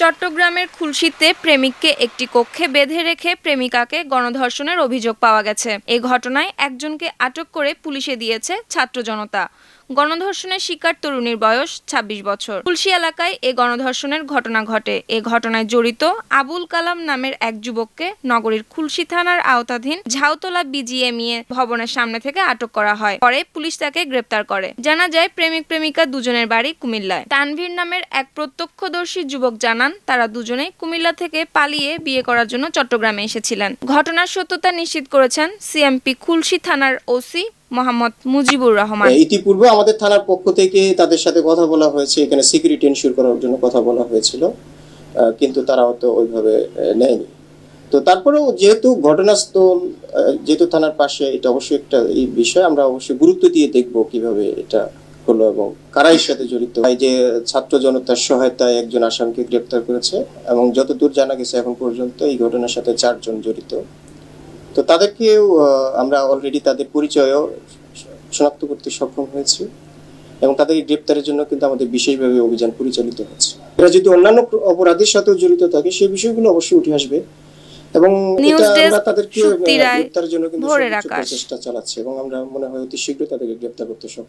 চট্টগ্রামের খুলশিতে প্রেমিককে একটি কক্ষে বেঁধে রেখে প্রেমিকাকে গণধর্ষণের অভিযোগ পাওয়া গেছে। এ ঘটনায় একজনকে আটক করে পুলিশে দিয়েছে ছাত্র জনতা। গণধর্ষণের শিকার তরুণীর বয়স ২৬ বছর। খুলশী এলাকায় এ গণধর্ষণের ঘটনা ঘটে। এ ঘটনায় জড়িত আবুল কালাম নামের এক যুবককে নগরীর খুলশী থানার আওতাধীন ঝাউতলা বিজিএমইএ ভবনের সামনে থেকে আটক করা হয়। পরে পুলিশ তাকে গ্রেপ্তার করে। জানা যায়, প্রেমিক প্রেমিকা দুজনের বাড়ি কুমিল্লায়। তানভীর নামের এক প্রত্যক্ষদর্শী যুবক জানান, তারা দুজনে কুমিল্লা থেকে পালিয়ে বিয়ে করার জন্য চট্টগ্রামে এসেছিলেন। ঘটনার সত্যতা নিশ্চিত করেছেন সিএমপি খুলশী থানার ওসি মোহাম্মদ মুজিবুর রহমান। ইতিপূর্বে আমাদের থানার পক্ষ থেকে তাদের সাথে কথা বলা হয়েছে, এখানে সিকিউরিটি এনশিওর করার জন্য কথা বলা হয়েছিল কিন্তু তারা হয়তো ওইভাবে নেয়নি। তো তারপরেও যেহেতু ঘটনাস্থল যেহেতু থানার পাশে এটা অবশ্যই একটা এই বিষয়, আমরা অবশ্যই গুরুত্ব দিয়ে দেখব কীভাবে এটা হলো এবং কারা এর সাথে জড়িত। এই যে ছাত্র জনতার সহায়তায় একজন আসামিকে গ্রেপ্তার করেছে এবং যতদূর জানা গেছে এখন পর্যন্ত এই ঘটনার সাথে চারজন জড়িত। তো তাদেরকেও আমরা অলরেডি তাদের পরিচয়ও শনাক্ত করতে সক্ষম হয়েছি এবং তাদেরকে গ্রেপ্তারের জন্য কিন্তু আমাদের বিশেষভাবে অভিযান পরিচালিত হচ্ছে। এরা যদি অন্যান্য অপরাধের সাথেও জড়িত থাকে সেই বিষয়গুলো অবশ্যই উঠে আসবে এবং এটা আমরা তাদেরকে গ্রেপ্তারের জন্য কিন্তু চেষ্টা চালাচ্ছি চালাচ্ছে এবং আমরা মনে হয় অতি শীঘ্রই তাদেরকে গ্রেপ্তার করতে সক্ষম